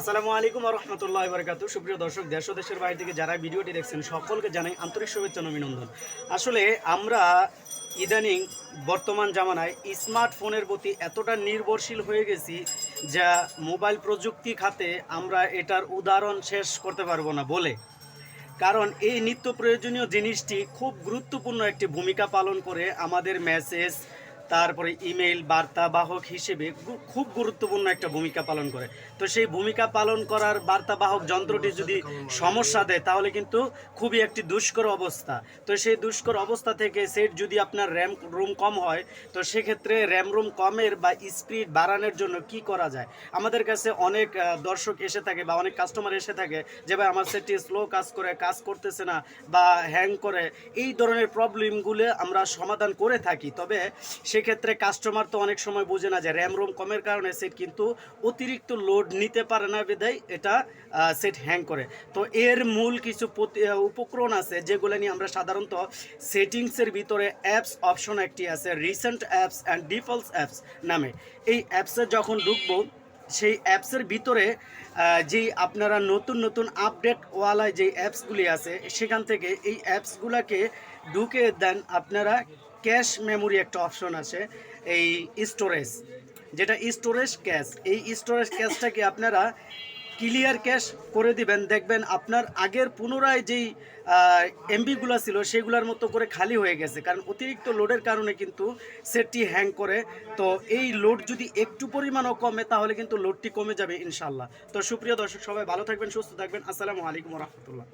আসসালামু আলাইকুম রহমতুল্লাহ বরকাত সুপ্রিয় দর্শক, দেশ ও দেশের বাইরে থেকে যারা ভিডিওটি দেখছেন, সকলকে জানাই আন্তরিক শুভেচ্ছা অভিনন্দন। আসলে আমরা ইদানিং বর্তমান জামানায় স্মার্টফোনের প্রতি এতটা নির্ভরশীল হয়ে গেছি যা মোবাইল প্রযুক্তি খাতে আমরা এটার উদাহরণ শেষ করতে পারব না বলে। কারণ এই নিত্য প্রয়োজনীয় জিনিসটি খুব গুরুত্বপূর্ণ একটি ভূমিকা পালন করে আমাদের মেসেজ তারপরে ইমেল বার্তাবাহক হিসেবে খুব গুরুত্বপূর্ণ একটা ভূমিকা পালন করে। তো সেই ভূমিকা পালন করার বার্তাবাহক যন্ত্রটি যদি সমস্যা দেয়, তাহলে কিন্তু খুবই একটি দুষ্কর অবস্থা। তো সেই দুষ্কর অবস্থা থেকে সেট যদি আপনার র্যাম রুম কম হয়, তো সেক্ষেত্রে র্যাম রুম কমের বা স্পিড বাড়ানোর জন্য কি করা যায়? আমাদের কাছে অনেক দর্শক এসে থাকে বা অনেক কাস্টমার এসে থাকে যে, ভাই, আমার সেটটি স্লো কাজ করে, কাজ করতেছে না বা হ্যাং করে। এই ধরনের প্রবলেমগুলো আমরা সমাধান করে থাকি। তবে সেক্ষেত্রে কাস্টমার তো অনেক সময় বোঝে না যে র্যাম রোম কমের কারণে সেট কিন্তু অতিরিক্ত লোড নিতে পারে না বিদায় এটা সেট হ্যাং করে। তো এর মূল কিছু উপকরণ আছে যেগুলো নিয়ে আমরা সাধারণত সেটিংসের ভিতরে অ্যাপস অপশন একটি আছে recent apps and defaults apps নামে। এই অ্যাপসে যখন ঢুকবো সেই অ্যাপসের ভিতরে যেই আপনারা নতুন নতুন আপডেট ওয়ালা যে অ্যাপসগুলি আছে, সেখান থেকে এই অ্যাপসগুলোকে ঢুকে দেন আপনারা ক্যাশ মেমোরি একটা অপশন আছে, এই স্টোরেজ। যেটা স্টোরেজ ক্যাশ, এই স্টোরেজ ক্যাশটাকে আপনারা ক্লিয়ার ক্যাশ করে দিবেন, দেখবেন আপনার আগের পুনরায় যেই এমবিগুলো ছিল সেগুলোর মতো করে খালি হয়ে গেছে। কারণ অতিরিক্ত লোডের কারণে কিন্তু সেটটি হ্যাং করে। তো এই লোড যদি একটু পরিমাণও কমে, তাহলে কিন্তু লোডটি কমে যাবে ইনশাল্লাহ তো সুপ্রিয় দর্শক, সবাই ভালো থাকবেন, সুস্থ থাকবেন। আসসালামু আলাইকুম রহমতুল্লাহ।